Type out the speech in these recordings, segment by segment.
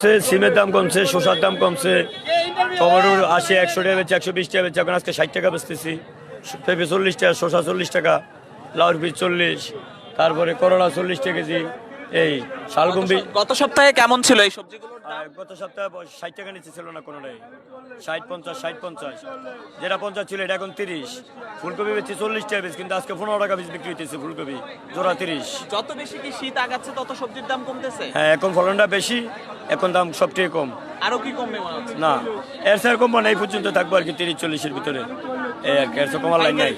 সিমের দাম কমছে শসার দাম কমছে। টমেটোর আশি একশো টাকা বেচে একশো বিশ টাকা বেচে। এখন আজকে ষাট টাকা বেচতেছি। পেঁপে চল্লিশ টাকা শসা চল্লিশ টাকা লাউর বীজ চল্লিশ তারপরে করলা চল্লিশ টাকা কেজি। এই শালগুম্বি গত সপ্তাহে কেমন ছিল এই? আহ, গত সপ্তাহে ষাট টাকা নিচে ছিল না কোনোটাই। ষাট পঞ্চাশ ষাট পঞ্চাশ। যেটা পঞ্চাশ ছিল এটা এখন তিরিশ। ফুলকপি বেচছি চল্লিশ টাকা বেচ কিন্তু আজকে পনেরো টাকা বীজ বিক্রি হইতেছে ফুলকপি। জোড়া তিরিশ। যত বেশি কি শীত আগাচ্ছে তত সবজির দাম কমতেছে? হ্যাঁ এখন ফলনটা বেশি এখন দাম সবথেকে কম। আরও কি কমবে না এর স্যার কম মানে এই পর্যন্ত থাকব আর কি তিরিশ চল্লিশের ভিতরে। এই আর কি এর কমার লাইন নাই।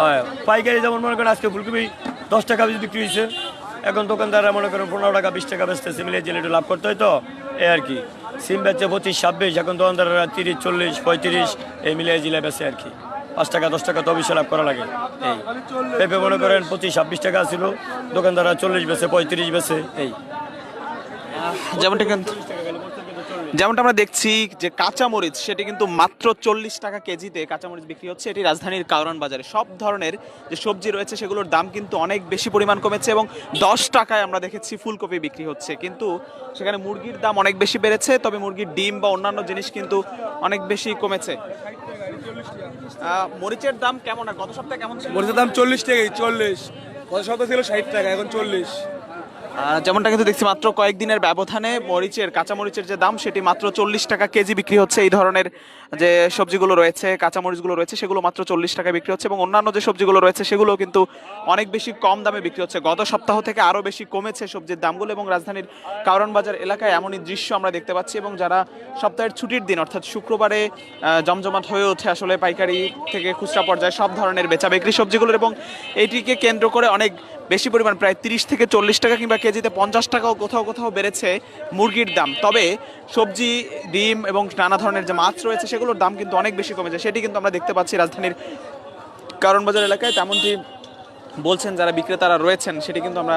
হয় পাইকারি যেমন মনে করেন আজকে ফুলকপি দশ টাকা বীজ বিক্রি হয়েছে এখন দোকানদাররা মনে করেন পনেরো টাকা, বিশ টাকা বেচতেছে, মিলিয়ে জেলে একটু লাভ করতে হয় তো? এই আর কি। সিম বেচে পঁচিশ, ছাব্বিশ, এখন দোকানদাররা তিরিশ, চল্লিশ, পঁয়ত্রিশ, এই মিলিয়ে জেলে বেছে আর কি। পাঁচ টাকা, দশ টাকা তো লাভ করা লাগে। এই। পেঁপে মনে করেন পঁচিশ, ছাব্বিশ টাকা ছিল, দোকানদাররা চল্লিশ বেছে পঁয়ত্রিশ বেছে এই। যেমন যেমনটা আমরা দেখছি যে কাঁচামরিচ, সেটি কিন্তু মাত্র চল্লিশ টাকা কেজিতে কাঁচামরিচ বিক্রি হচ্ছে। এটি রাজধানীর কারণ বাজারে। সব ধরনের যে সবজি রয়েছে, সেগুলোর দাম কিন্তু অনেক বেশি পরিমাণ কমেছে এবং দশ টাকায় আমরা দেখেছি ফুলকপি বিক্রি হচ্ছে। কিন্তু সেখানে মুরগির দাম অনেক বেশি বেড়েছে, তবে মুরগির ডিম বা অন্যান্য জিনিস কিন্তু অনেক বেশি কমেছে। মরিচের দাম কেমন আর গত সপ্তাহে কেমন মরিচের দাম চল্লিশ টাকাই চল্লিশ। গত সপ্তাহে ছিল ষাট টাকা, এখন চল্লিশ। যেমনটা কিন্তু দেখছি মাত্র কয়েকদিনের ব্যবধানে মরিচের কাঁচা মরিচের যে দাম, সেটি মাত্র চল্লিশ টাকা কেজি বিক্রি হচ্ছে। এই ধরনের যে সবজিগুলো রয়েছে কাঁচা মরিচগুলো রয়েছে, সেগুলো মাত্র চল্লিশ টাকা বিক্রি হচ্ছে এবং অন্যান্য যে সবজিগুলো রয়েছে সেগুলো কিন্তু অনেক বেশি কম দামে বিক্রি হচ্ছে। গত সপ্তাহ থেকে আরও বেশি কমেছে সবজির দামগুলো এবং রাজধানীর কারণ বাজার এলাকায় এমনই দৃশ্য আমরা দেখতে পাচ্ছি এবং যারা সপ্তাহের ছুটির দিন, অর্থাৎ শুক্রবারে জমজমাট হয়ে ওঠে আসলে পাইকারি থেকে খুচরা পর্যায়ে সব ধরনের বেচা বিক্রি সবজিগুলোর এবং এইটিকে কেন্দ্র করে অনেক বেশি পরিমাণ, প্রায় তিরিশ থেকে চল্লিশ টাকা কিংবা কেজিতে পঞ্চাশ টাকাও কোথাও কোথাও বেড়েছে মুরগির দাম। তবে সবজি, ডিম এবং নানা ধরনের যে মাছ রয়েছে, সেগুলোর দাম কিন্তু অনেক বেশি কমেছে। সেটি কিন্তু আমরা দেখতে পাচ্ছি রাজধানীর কারণ বাজার এলাকায়। তেমনটি বলছেন যারা বিক্রেতারা রয়েছেন, সেটি কিন্তু আমরা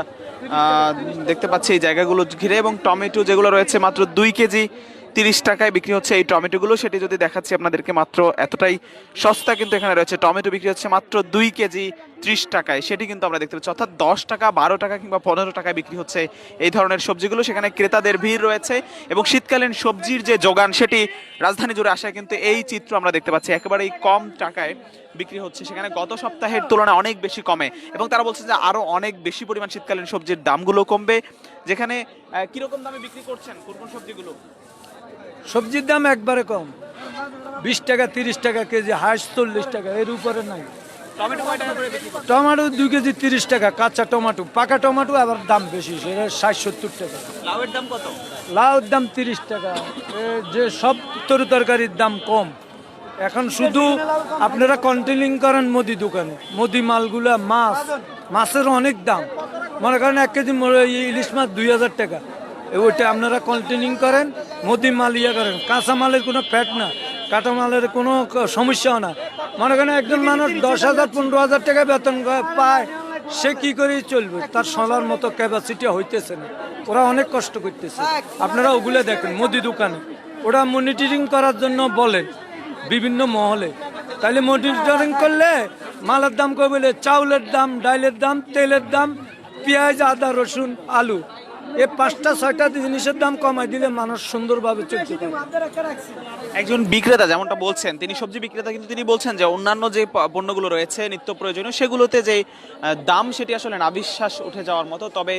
দেখতে পাচ্ছি এই জায়গাগুলো ঘিরে এবং টমেটো যেগুলো রয়েছে মাত্র দুই কেজি তিরিশ টাকায় বিক্রি হচ্ছে এই টমেটোগুলো। সেটি যদি দেখাচ্ছি আপনাদেরকে মাত্র এতটাই সস্তা কিন্তু এখানে রয়েছে। টমেটো বিক্রি হচ্ছে মাত্র দুই কেজি ত্রিশ টাকায়। সেটি কিন্তু আমরা দেখতে পাচ্ছি। অর্থাৎ দশ টাকা, বারো টাকা কিংবা পনেরো টাকায় বিক্রি হচ্ছে এই ধরনের সবজিগুলো। সেখানে ক্রেতাদের ভিড় রয়েছে এবং শীতকালীন সবজির যে যোগান, সেটি রাজধানী জুড়ে আসায় কিন্তু এই চিত্র আমরা দেখতে পাচ্ছি। একেবারেই কম টাকায় বিক্রি হচ্ছে। সেখানে গত সপ্তাহের তুলনায় অনেক বেশি কমে এবং তারা বলছে যে আরও অনেক বেশি পরিমাণ শীতকালীন সবজির দামগুলো কমবে। যেখানে কীরকম দামে বিক্রি করছেন কোন কোন সবজিগুলো? সবজির দাম একবারে কম। বিশ টাকা তিরিশ টাকা কেজি হাঁস চল্লিশ টাকা এর উপরে নাই। টমেটো দুই কেজি তিরিশ টাকা কাঁচা টমেটো পাকা টমেটো আবার দাম বেশি সেটা ষাট সত্তর টাকা। লাউয়ের দাম কত? লাউর দাম তিরিশ টাকা। যে সব তরি তরকারির দাম কম। এখন শুধু আপনারা কন্টিনিউ করেন মুদি দোকানে। মুদি মালগুলা মাছ মাছের অনেক দাম। মনে করেন এক কেজি মরে- ইলিশ মাছ দুই হাজার টাকা। ওইটা আপনারা কন্টিনিউ করেন, মুদি মাল ইয়ে করেন। কাঁচা মালের কোনো ফ্যাট না কাঁচা মালের কোনো সমস্যাও না। মনে করেন একজন মানুষ দশ হাজার, পনেরো হাজার টাকা বেতন পায় সে কি করে চলবে? তার সলার মতো ক্যাপাসিটি হইতেছে না। ওরা অনেক কষ্ট করতেছে। আপনারা ওগুলো দেখেন, মুদি দোকানে। ওরা মনিটরিং করার জন্য বলেন বিভিন্ন মহলে। তাহলে মনিটরিং করলে মালের দাম কই বলে চাউলের দাম, ডাইলের দাম, তেলের দাম, পেঁয়াজ, আদা, রসুন, আলু। এই পাঁচটা, ছয়টা জিনিসের দাম কমাই দিলে মানুষ সুন্দরভাবে চলতে একজন বিক্রেতা যেমনটা বলছেন, তিনি সবজি বিক্রেতা, কিন্তু তিনি বলছেন যে অন্যান্য যে পণ্যগুলো রয়েছে, নিত্য প্রয়োজনীয়, সেগুলোতে যে দাম সেটি আসলে নাবিশ্বাস উঠে যাওয়ার মতো। তবে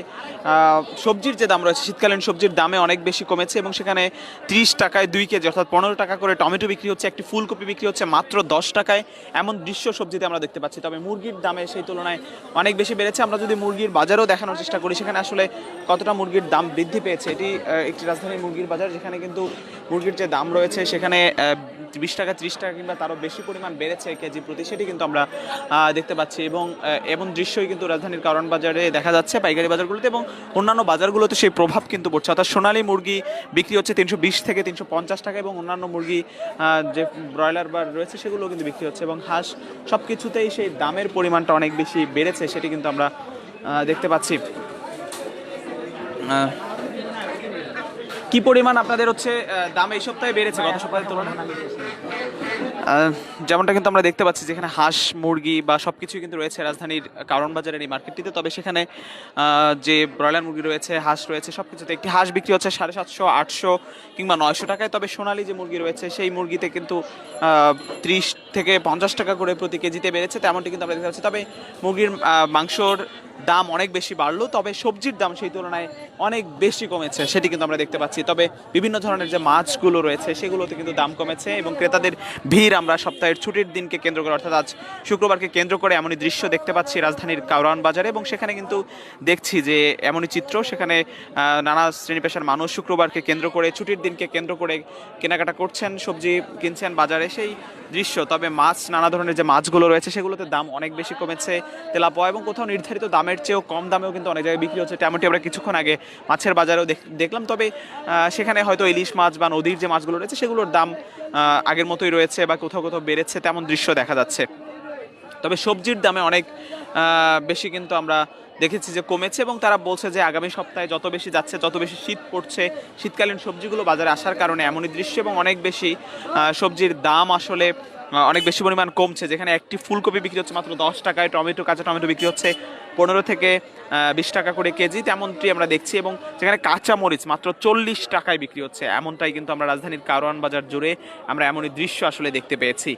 সবজির যে দাম রয়েছে, শীতকালীন সবজির দামে অনেক বেশি কমেছে এবং সেখানে ত্রিশ টাকায় দুই কেজি, অর্থাৎ পনেরো টাকা করে টমেটো বিক্রি হচ্ছে, একটি ফুলকপি বিক্রি হচ্ছে মাত্র দশ টাকায়। এমন দৃশ্য সবজিতে আমরা দেখতে পাচ্ছি। তবে মুরগির দামে সেই তুলনায় অনেক বেশি বেড়েছে। আমরা যদি মুরগির বাজারও দেখানোর চেষ্টা করি, সেখানে আসলে কতটা মুরগির দাম বৃদ্ধি পেয়েছে। এটি একটি রাজধানীর মুরগির বাজার, যেখানে কিন্তু মুরগির যে দাম রয়েছে, সেখানে বিশ টাকা, ত্রিশ টাকা কিংবা তারও বেশি পরিমাণ বেড়েছে কেজি প্রতি, সেটি কিন্তু আমরা দেখতে পাচ্ছি। এবং এমন দৃশ্যই কিন্তু রাজধানীর কারণ বাজারে দেখা যাচ্ছে পাইকারি বাজারগুলোতে এবং অন্যান্য বাজারগুলোতে সেই প্রভাব কিন্তু পড়ছে। অর্থাৎ সোনালী মুরগি বিক্রি হচ্ছে তিনশো বিশ থেকে তিনশো পঞ্চাশ টাকা এবং অন্যান্য মুরগি যে ব্রয়লার বার রয়েছে সেগুলো কিন্তু বিক্রি হচ্ছে এবং হাঁস সব কিছুতেই সেই দামের পরিমাণটা অনেক বেশি বেড়েছে, সেটি কিন্তু আমরা দেখতে পাচ্ছি। কি পরিমাণ আপনাদের হচ্ছে দাম এই সপ্তাহে বেড়েছে গত সপ্তাহের তুলনায়? যেমনটা কিন্তু আমরা দেখতে পাচ্ছি, যেখানে হাঁস, মুরগি বা সব কিছুই কিন্তু রয়েছে রাজধানীর কারণ বাজারের এই মার্কেটটিতে। তবে সেখানে যে ব্রয়লার মুরগি রয়েছে, হাঁস রয়েছে সব কিছুতে একটি হাঁস বিক্রি হচ্ছে সাড়ে সাতশো, আটশো কিংবা নয়শো টাকায়। তবে সোনালি যে মুরগি রয়েছে, সেই মুরগিতে কিন্তু ত্রিশ থেকে পঞ্চাশ টাকা করে প্রতি কেজিতে বেড়েছে, তেমনটি কিন্তু আমরা দেখতে পাচ্ছি। তবে মুরগির মাংসর দাম অনেক বেশি বাড়লো, তবে সবজির দাম সেই তুলনায় অনেক বেশি কমেছে, সেটি কিন্তু আমরা দেখতে পাচ্ছি। তবে বিভিন্ন ধরনের যে মাছগুলো রয়েছে, সেগুলোতে কিন্তু দাম কমেছে এবং ক্রেতাদের ভিড় আমরা সপ্তাহের ছুটির দিনকে কেন্দ্র করে, অর্থাৎ আজ শুক্রবারকে কেন্দ্র করে এমনই দৃশ্য দেখতে পাচ্ছি রাজধানীর কাউরান বাজারে এবং সেখানে কিন্তু দেখছি যে এমনই চিত্র, সেখানে নানা শ্রেণি পেশার মানুষ শুক্রবারকে কেন্দ্র করে, ছুটির দিনকে কেন্দ্র করে কেনাকাটা করছেন, সবজি কিনছেন বাজারে। সেই দৃশ্য, তবে মাছ, নানা ধরনের যে মাছগুলো রয়েছে, সেগুলোতে দাম অনেক বেশি কমেছে তেলাপোয়া এবং কোথাও নির্ধারিত দামের চেয়েও কম দামেও কিন্তু অনেক জায়গায় বিক্রি হচ্ছে। তেমনটি আমরা কিছুক্ষণ আগে মাছের বাজারেও দেখলাম। তবে সেখানে হয়তো ইলিশ মাছ বা নদীর যে মাছগুলো রয়েছে, সেগুলোর দাম আগের মতোই রয়েছে বা কোথাও কোথাও বেড়েছে, তেমন দৃশ্য দেখা যাচ্ছে। তবে সবজির দামে অনেক বেশি কিন্তু আমরা দেখেছি যে কমেছে এবং তারা বলছে যে আগামী সপ্তাহে যত বেশি যাচ্ছে, তত বেশি শীত পড়ছে। শীতকালীন সবজিগুলো বাজারে আসার কারণে এমনই দৃশ্য এবং অনেক বেশি সবজির দাম আসলে অনেক বেশি পরিমাণ কমছে। যেখানে একটি ফুলকপি বিক্রি হচ্ছে মাত্র দশ টাকায়, টমেটো, কাঁচা টমেটো বিক্রি হচ্ছে পনেরো থেকে বিশ টাকা করে কেজি, তেমনটি আমরা দেখছি এবং যেখানে কাঁচা মরিচ মাত্র চল্লিশ টাকায় বিক্রি হচ্ছে, এমনটাই কিন্তু আমরা রাজধানীর কারওয়ান বাজার জুড়ে আমরা এমনই দৃশ্য আসলে দেখতে পেয়েছি।